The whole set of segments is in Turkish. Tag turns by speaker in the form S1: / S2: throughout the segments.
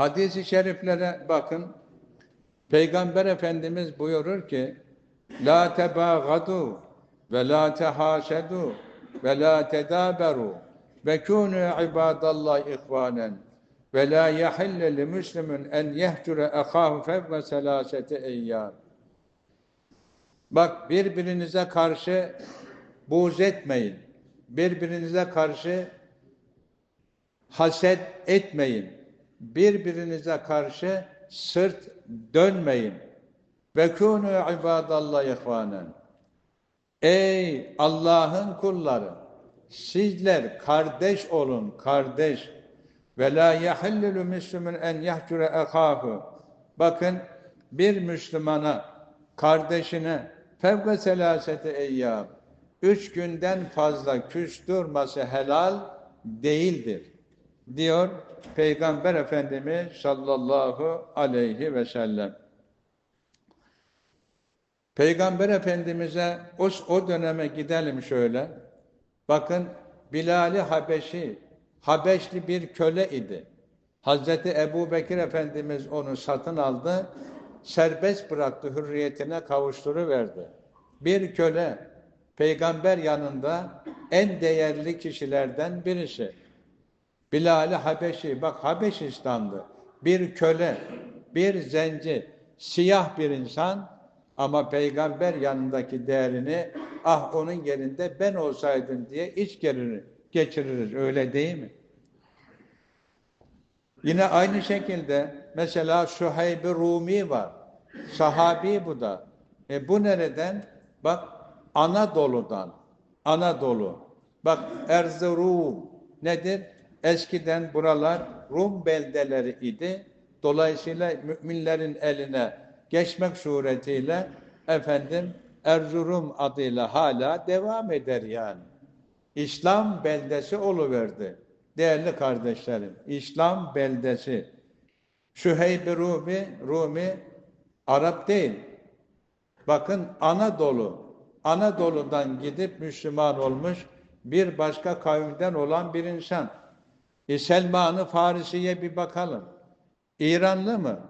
S1: Hadis-i şeriflere bakın. Peygamber Efendimiz buyurur ki La tebâgadu ve la tehâşedû ve la tedâberû ve kûnû ibâdallâh ihvânen ve la yahille li müslimin en yehcure ehâhu fevve selâsete eyyâm. Bak birbirinize karşı buğz etmeyin. Birbirinize karşı haset etmeyin. Birbirinize karşı sırt dönmeyin. Ve kûnû ibâdallâh ihvânen. Ey Allah'ın kulları! Sizler kardeş olun, kardeş. Ve la yahillü müslümün en yahcure ehâhu. Bakın bir Müslümana, kardeşine fevve selasete eyyâb. Üç günden fazla küs helal değildir. Diyor Peygamber Efendimiz sallallahu aleyhi ve sellem. Peygamber Efendimiz'e o, o döneme gidelim şöyle. Bakın Bilal-i Habeşi, Habeşli bir köle idi. Hazreti Ebu Bekir Efendimiz onu satın aldı, serbest bıraktı, hürriyetine kavuşturuverdi. Bir köle, peygamber yanında en değerli kişilerden birisi. Bilal-i Habeşi, bak Habeşistan'dı. Bir köle, bir zenci, siyah bir insan ama peygamber yanındaki değerini ah onun yerinde ben olsaydım diye iç gerilir, geçiririz. Öyle değil mi? Yine aynı şekilde mesela Suheyb-i Rumi var. Sahabi bu da. E bu nereden? Bak Anadolu'dan. Anadolu. Bak Erzurum nedir? Eskiden buralar Rum beldeleri idi. Dolayısıyla müminlerin eline geçmek suretiyle efendim Erzurum adıyla hala devam eder yani. İslam beldesi oluverdi. Değerli kardeşlerim, İslam beldesi. Süheyb-i Rumi, Rumi Arap değil. Bakın Anadolu, Anadolu'dan gidip Müslüman olmuş bir başka kavimden olan bir insan. E Selman-ı Farisi'ye bir bakalım. İranlı mı?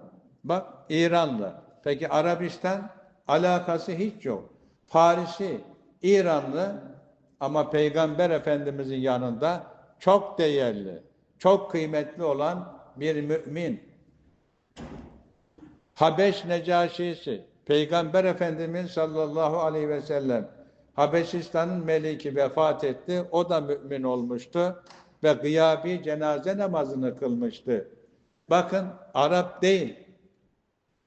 S1: Bak İranlı. Peki Arabistan alakası hiç yok. Farisi, İranlı ama Peygamber Efendimizin yanında çok değerli, çok kıymetli olan bir mümin. Habeş Necaşisi, Peygamber Efendimiz sallallahu aleyhi ve sellem Habeşistan'ın meliki vefat etti. O da mümin olmuştu ve gıyabi cenaze namazını kılmıştı. Bakın Arap değil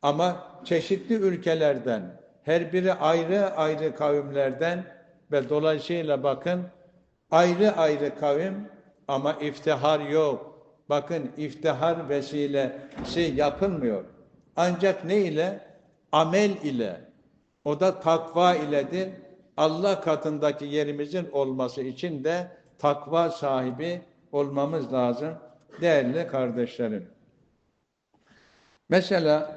S1: ama çeşitli ülkelerden, her biri ayrı ayrı kavimlerden ve dolayısıyla bakın ayrı ayrı kavim ama iftihar yok. Bakın iftihar vesilesi yapılmıyor. Ancak ne ile? Amel ile. O da takva iledir. Allah katındaki yerimizin olması için de takva sahibi olmamız lazım değerli kardeşlerim. Mesela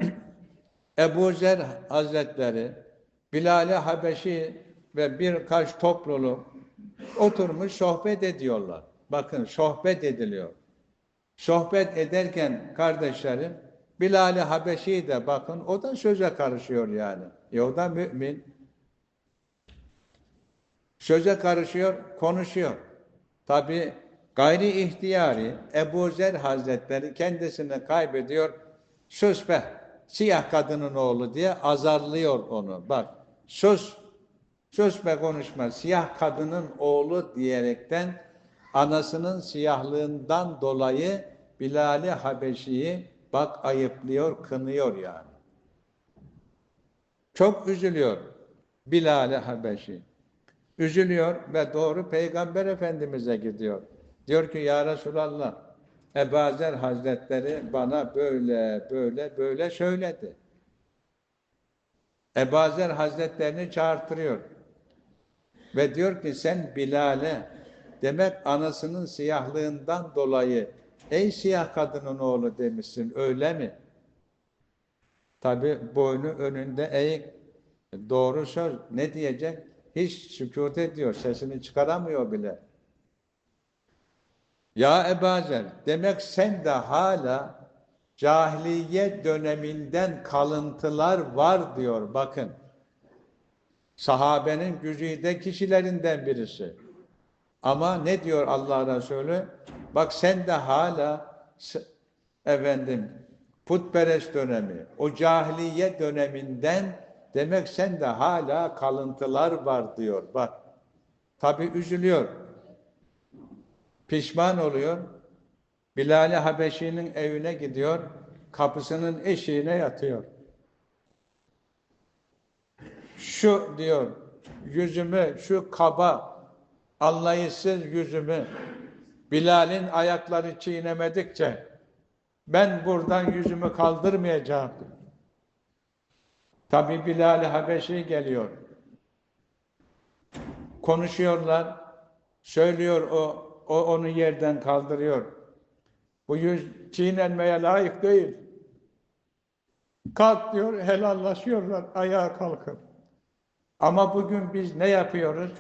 S1: Ebu Zer Hazretleri, Bilal-i Habeşi ve birkaç topluluk oturmuş sohbet ediyorlar. Bakın sohbet ediliyor. Sohbet ederken kardeşlerim Bilal-i Habeşi de bakın o da söze karışıyor yani. E o da mümin. Söze karışıyor, konuşuyor. Tabi gayri ihtiyari Ebu Zer Hazretleri kendisini kaybediyor. Sus be, siyah kadının oğlu diye azarlıyor onu. Bak, sus, sus be konuşma, siyah kadının oğlu diyerekten anasının siyahlığından dolayı Bilal-i Habeşi'yi bak ayıplıyor, kınıyor yani. Çok üzülüyor Bilal-i Habeşi. Üzülüyor ve doğru Peygamber Efendimiz'e gidiyor. Diyor ki ya Resulallah Ebazer Hazretleri bana böyle böyle böyle söyledi. Ebazer Hazretlerini çağırtırıyor. Ve diyor ki sen Bilal'e demek anasının siyahlığından dolayı ey siyah kadının oğlu demişsin öyle mi? Tabi boynu önünde eğik. Doğru söz ne diyecek? Hiç sükut ediyor, sesini çıkaramıyor bile. Ya Ebazer, demek sen de hala cahiliye döneminden kalıntılar var diyor bakın. Sahabenin güzide kişilerinden birisi. Ama ne diyor Allah Resulü? Bak sen de hala efendim putperest dönemi, o cahiliye döneminden demek sen de hala kalıntılar var diyor. Bak. Tabi üzülüyor. Pişman oluyor. Bilal-i Habeşi'nin evine gidiyor. Kapısının eşiğine yatıyor. Şu diyor, yüzümü, şu kaba, anlayışsız yüzümü Bilal'in ayakları çiğnemedikçe ben buradan yüzümü kaldırmayacağım. Tabi Bilal-i Habeşi geliyor. Konuşuyorlar. Söylüyor o, o onu yerden kaldırıyor. Bu yüz çiğnenmeye layık değil. Kalk diyor, helallaşıyorlar ayağa kalkıp. Ama bugün biz ne yapıyoruz?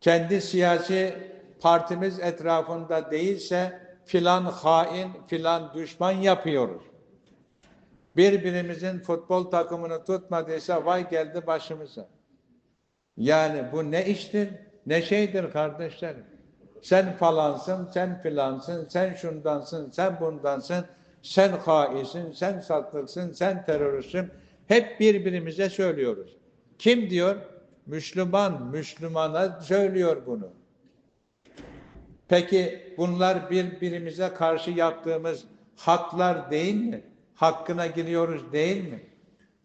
S1: Kendi siyasi partimiz etrafında değilse filan hain, filan düşman yapıyoruz. Birbirimizin futbol takımını tutmadıysa vay geldi başımıza. Yani bu ne iştir, ne şeydir kardeşlerim. Sen falansın, sen filansın, sen şundansın, sen bundansın, sen haisin, sen satlıksın, sen teröristsin. Hep birbirimize söylüyoruz. Kim diyor? Müslüman, Müslümana söylüyor bunu. Peki bunlar birbirimize karşı yaptığımız haklar değil mi? Hakkına giriyoruz değil mi?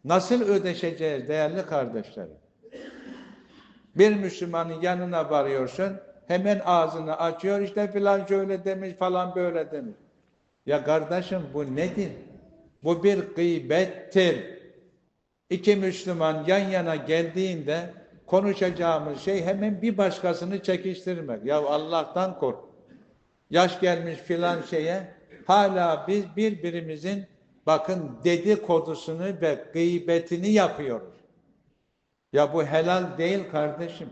S1: Nasıl ödeşeceğiz değerli kardeşlerim? Bir Müslümanın yanına varıyorsun, hemen ağzını açıyor, işte filan şöyle demiş, falan böyle demiş. Ya kardeşim bu nedir? Bu bir gıybettir. İki Müslüman yan yana geldiğinde konuşacağımız şey hemen bir başkasını çekiştirmek. Ya Allah'tan kork. Yaş gelmiş filan şeye hala biz birbirimizin bakın dedikodusunu ve gıybetini yapıyoruz. Ya bu helal değil kardeşim.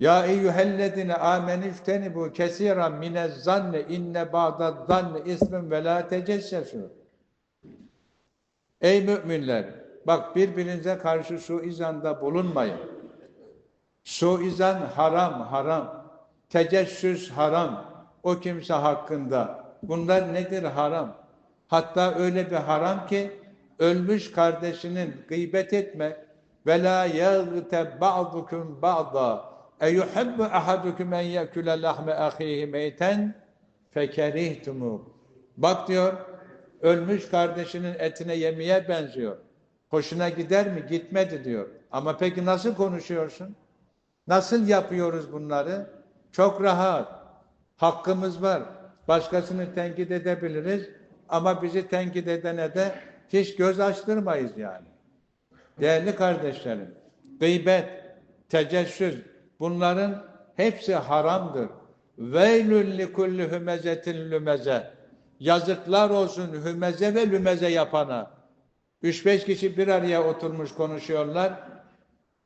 S1: Ya eyyühellezine amenu bu kesiran minez zanne inne ba'da zanne ismin ve la tecessesu. Ey müminler! Bak birbirinize karşı suizanda bulunmayın. Suizan haram, haram. Tecessüs haram. O kimse hakkında. Bunlar nedir haram? Hatta öyle bir haram ki ölmüş kardeşinin gıybet etmek ve la yagte ba'dukum ba'da eyuhibbu ahadukum en yekule lahme ahihi meyten fekerihtumu. Bak diyor ölmüş kardeşinin etine yemeye benziyor. Hoşuna gider mi? Gitmedi diyor. Ama peki nasıl konuşuyorsun? Nasıl yapıyoruz bunları? Çok rahat. Hakkımız var. Başkasını tenkit edebiliriz ama bizi tenkit edene de hiç göz açtırmayız yani. Değerli kardeşlerim, gıybet, tecessüs bunların hepsi haramdır. Veylül li kulli hümezetin lümeze. Yazıklar olsun hümeze ve lümeze yapana. Üç beş kişi bir araya oturmuş konuşuyorlar.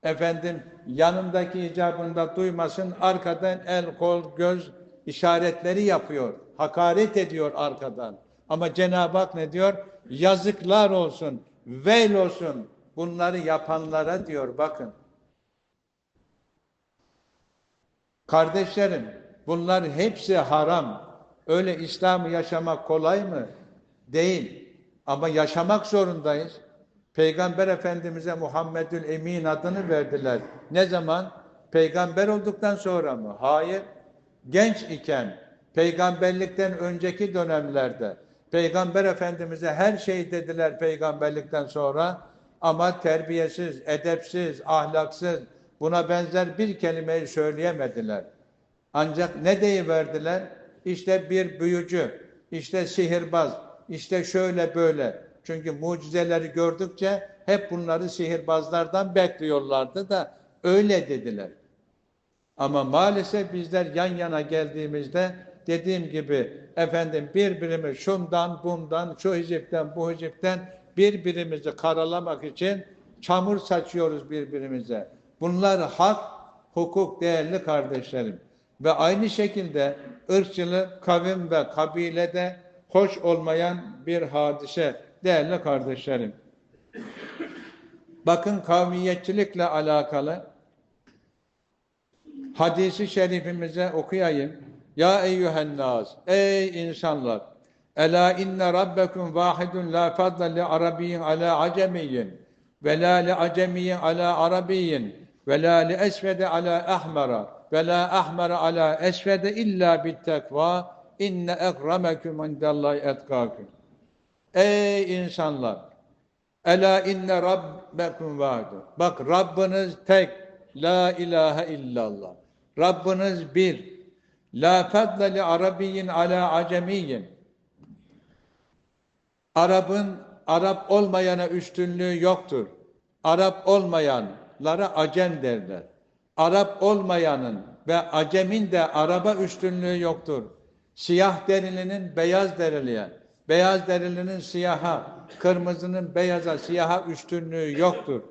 S1: Efendim yanındaki icabında duymasın arkadan el, kol, göz işaretleri yapıyor. Hakaret ediyor arkadan. Ama Cenab-ı Hak ne diyor? Yazıklar olsun, veil olsun bunları yapanlara diyor bakın. Kardeşlerim bunlar hepsi haram. Öyle İslam'ı yaşamak kolay mı? Değil. Ama yaşamak zorundayız. Peygamber Efendimiz'e Muhammedül Emin adını verdiler. Ne zaman? Peygamber olduktan sonra mı? Hayır. Genç iken, peygamberlikten önceki dönemlerde Peygamber Efendimiz'e her şey dediler peygamberlikten sonra ama terbiyesiz, edepsiz, ahlaksız buna benzer bir kelimeyi söyleyemediler. Ancak ne deyiverdiler? İşte bir büyücü, işte sihirbaz, işte şöyle böyle. Çünkü mucizeleri gördükçe hep bunları sihirbazlardan bekliyorlardı da öyle dediler. Ama maalesef bizler yan yana geldiğimizde dediğim gibi efendim birbirimiz şundan bundan şu hizipten bu hizipten birbirimizi karalamak için çamur saçıyoruz birbirimize. Bunlar hak, hukuk değerli kardeşlerim. Ve aynı şekilde ırkçılık, kavim ve kabilede hoş olmayan bir hadise değerli kardeşlerim. Bakın kavmiyetçilikle alakalı hadisi şerifimize okuyayım. Ya eyyühen nas, ey insanlar, ela inne rabbekum vahidun la fadla li arabiyyin ala acemiyyin ve la li acemiyyin ala arabiyyin ve la li esvede ala ahmara ve la ahmara ala esvede illa bit tekva inne ekremekum indallahi etkakum. Ey insanlar! Ela inne rabbekum vahidun. Bak Rabbiniz tek. La ilahe illallah. Rabbiniz bir. La fadle li arabiyyin ala acemiyyin. Arap'ın Arap olmayana üstünlüğü yoktur. Arap olmayanlara acem derler. Arap olmayanın ve acemin de araba üstünlüğü yoktur. Siyah derilinin beyaz deriliye, beyaz derilinin siyaha, kırmızının beyaza, siyaha üstünlüğü yoktur.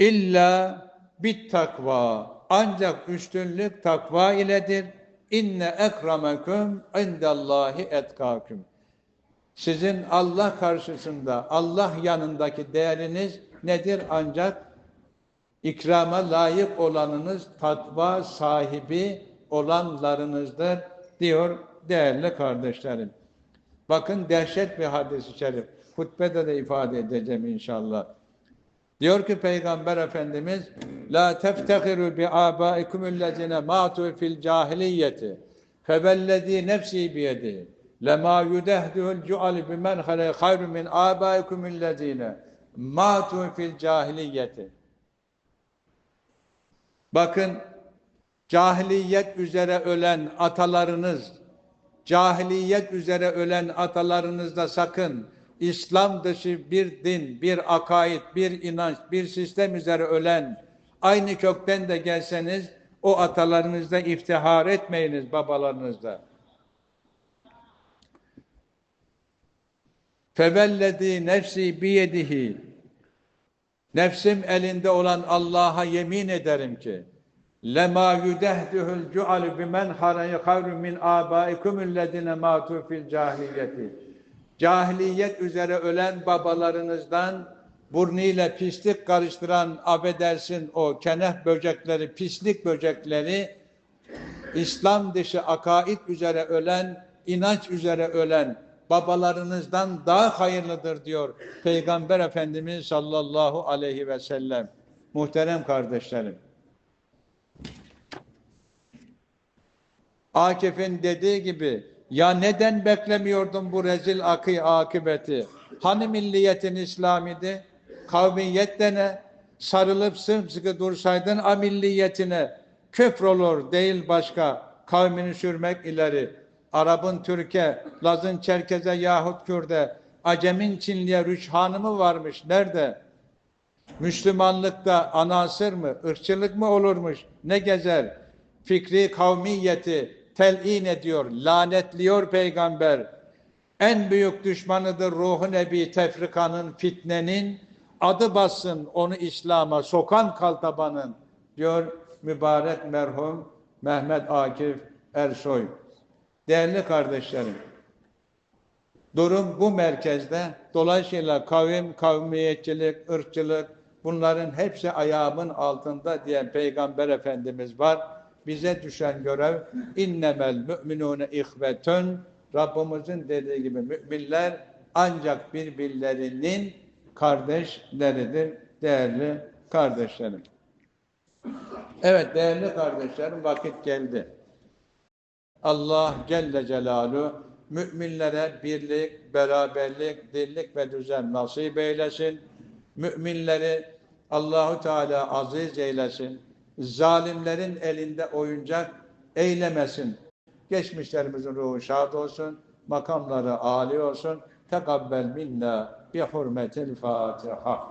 S1: İlla bit takva. Ancak üstünlük takva iledir. İnne ekrameküm indallahi etkaküm. Sizin Allah karşısında, Allah yanındaki değeriniz nedir? Ancak ikrama layık olanınız takva sahibi olanlarınızdır diyor değerli kardeşlerim. Bakın dehşet bir hadis-i şerif. Hutbede de ifade edeceğim inşallah. Diyor ki Peygamber Efendimiz La teftehiru bi abaikumüllezine matu fil cahiliyeti febellezi nefsi biyedi lema yudehduhul cu'al bimen hale hayru min abaikumüllezine matu fil cahiliyeti Bakın cahiliyet üzere ölen atalarınız cahiliyet üzere ölen atalarınızda sakın İslam dışı bir din, bir akaid, bir inanç, bir sistem üzere ölen, aynı kökten de gelseniz, o atalarınızda iftihar etmeyiniz babalarınızda. Fevellezi nefsi biyedihi Nefsim elinde olan Allah'a yemin ederim ki lema yudehduhul cu'al bimen harayi hayrun min abaikum ellezine matu fil cahiliyeti cahiliyet üzere ölen babalarınızdan burnuyla pislik karıştıran abedersin o kenef böcekleri, pislik böcekleri, İslam dışı akaid üzere ölen, inanç üzere ölen babalarınızdan daha hayırlıdır diyor Peygamber Efendimiz sallallahu aleyhi ve sellem. Muhterem kardeşlerim. Akif'in dediği gibi ya neden beklemiyordun bu rezil akı akıbeti? Hani milliyetin İslam'idi? Kavmiyet de? Sarılıp sımsıkı dursaydın a milliyetine küfür olur değil başka kavmini sürmek ileri. Arap'ın Türkiye, Laz'ın Çerkez'e yahut Kürt'e, Acem'in Çinli'ye rüçhanı mı varmış? Nerede? Müslümanlıkta anasır mı? ırkçılık mı olurmuş? Ne gezer? Fikri kavmiyeti, telin ediyor, lanetliyor peygamber. En büyük düşmanıdır ruhu nebi tefrikanın, fitnenin. Adı bassın onu İslam'a sokan kaltabanın diyor mübarek merhum Mehmet Akif Ersoy. Değerli kardeşlerim, durum bu merkezde. Dolayısıyla kavim, kavmiyetçilik, ırkçılık bunların hepsi ayağımın altında diyen Peygamber Efendimiz var bize düşen görev innemel müminune ihvetün Rabbimizin dediği gibi müminler ancak birbirlerinin kardeşleridir değerli kardeşlerim. Evet değerli kardeşlerim vakit geldi. Allah Celle Celaluhu müminlere birlik, beraberlik, dirlik ve düzen nasip eylesin. Müminleri Allahu Teala aziz eylesin zalimlerin elinde oyuncak eylemesin. Geçmişlerimizin ruhu şad olsun, makamları âli olsun. Tekabbel minna bi hurmetil Fatiha.